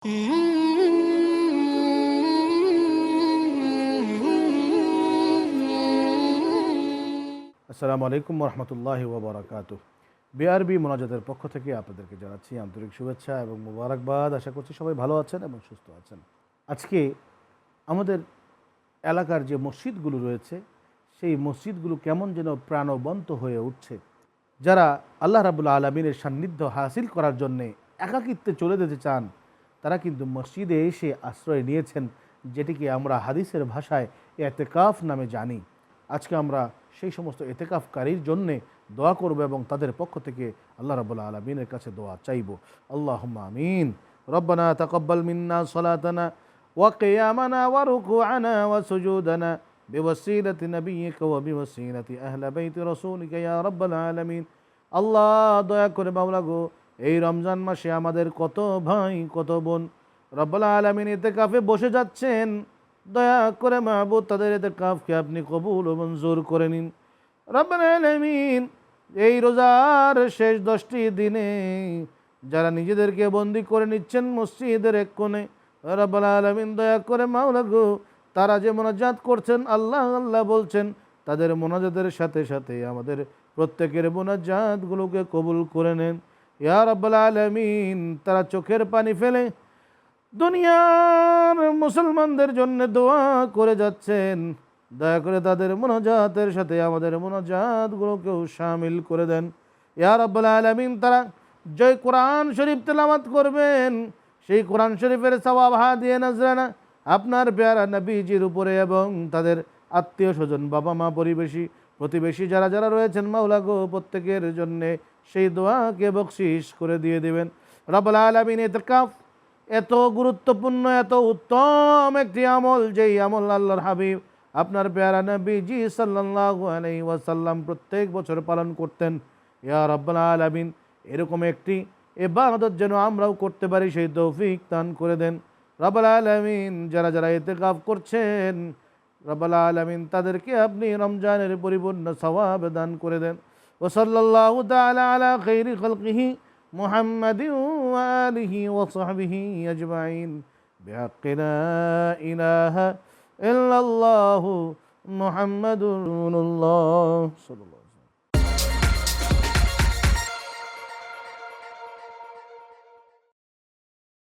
আসসালামু আলাইকুম রহমতুল্লাহি ওবরাকাত। বিআরবি মোনাজাতের পক্ষ থেকে আপনাদেরকে জানাচ্ছি আন্তরিক শুভেচ্ছা এবং মুবারকবাদ। আশা করছি সবাই ভালো আছেন এবং সুস্থ আছেন। আজকে আমাদের এলাকার যে মসজিদগুলো রয়েছে, সেই মসজিদগুলো কেমন যেন প্রাণবন্ত হয়ে উঠছে। যারা আল্লাহ রাবুল্লা আলমিনের সান্নিধ্য হাসিল করার জন্যে একাকিত্বে চলে যেতে চান তারা কিন্তু মসজিদে এসে আশ্রয় নিয়েছেন যেটিকে আমরা হাদিসের ভাষায় এতেকাফ নামে জানি আজকে আমরা সেই সমস্ত এতেকাফকারীর জন্যে দোয়া করব এবং তাদের পক্ষ থেকে আল্লাহ রাবুল্লাহ আলমিনের কাছে দোয়া চাইব আল্লাহ আমিন রব্বানা তকব্বাল মিন্না সলাতানা وقيامنا وركوعنا وسجودنا بوسيلة نبيك وبوسيلة أهل بيت رسولك يا رب العالمين আল্লাহ দয়া করে মাওলা গো এই রমজান মাসে আমাদের কত ভাই, কত বোন রব্বাল আলমিন এতে কাফে বসে যাচ্ছেন। দয়া করে মাহবুদ তাদের এতে কাফকে আপনি কবুল ও মঞ্জুর করে নিন। রব্বাল আলমিন এই রোজার শেষ দশটি দিনে যারা নিজেদেরকে বন্দি করে নিচ্ছেন মসজিদের এক কোণে, রব্বাল আলমিন দয়া করে মাওলা গো, তারা যে মোনাজাত করছেন, আল্লাহ আল্লাহ বলছেন, তাদের মোনাজাতের সাথে সাথে আমাদের প্রত্যেকের মোনাজাতগুলোকে কবুল করে নেন। ইয়া রব্বাল আলমিন, তারা চোখের পানি ফেলে। দুনিয়ার মুসলমানদের জন্য দোয়া করে যাচ্ছেন। দয়া করে তাদের মোনাজাতের সাথে আমাদের মোনাজাতগুলোকেও সামিল করে দেন। ইয়া রব্বাল আলমিন, তারা জয় কোরআন শরীফ তেলামাত করবেন, সেই কোরআন শরীফের সবাব হা দিয়ে নাজরানা আপনার পেয়ারা নবীজির উপরে এবং তাদের আত্মীয় স্বজন বাবা মা পরিবেশী, প্রতিবেশী যারা যারা রয়েছেন, মাওলা গো, প্রত্যেকের জন্যে সেই দোয়াকে বকশিস করে দিয়ে দেবেন। রব্বাল আলমিন এতকাফ এত গুরুত্বপূর্ণ, এত উত্তম একটি আমল, যেই আমল আল্লাহর হাবিব আপনার পেয়ারা নবীজি সাল্লাল্লাহু আলাইহি ওয়াসাল্লাম প্রত্যেক বছর পালন করতেন। ইয়া রব্বাল আলামিন, এরকম একটি এবাদত যেন আমরাও করতে পারি, সেই তৌফিক দান করে দেন। রব্বাল আলামিন, যারা যারা ইতেকাফ করছেন, রব্বাল আলামিন তাদেরকে আপনি রমজানের পরিপূর্ণ সওয়াব দান করে দেন। وصلى الله تعالى على خير خلقه محمد وآله وصحبه أجمعين. بحق لا إله إلا الله محمد رسول الله. صلى الله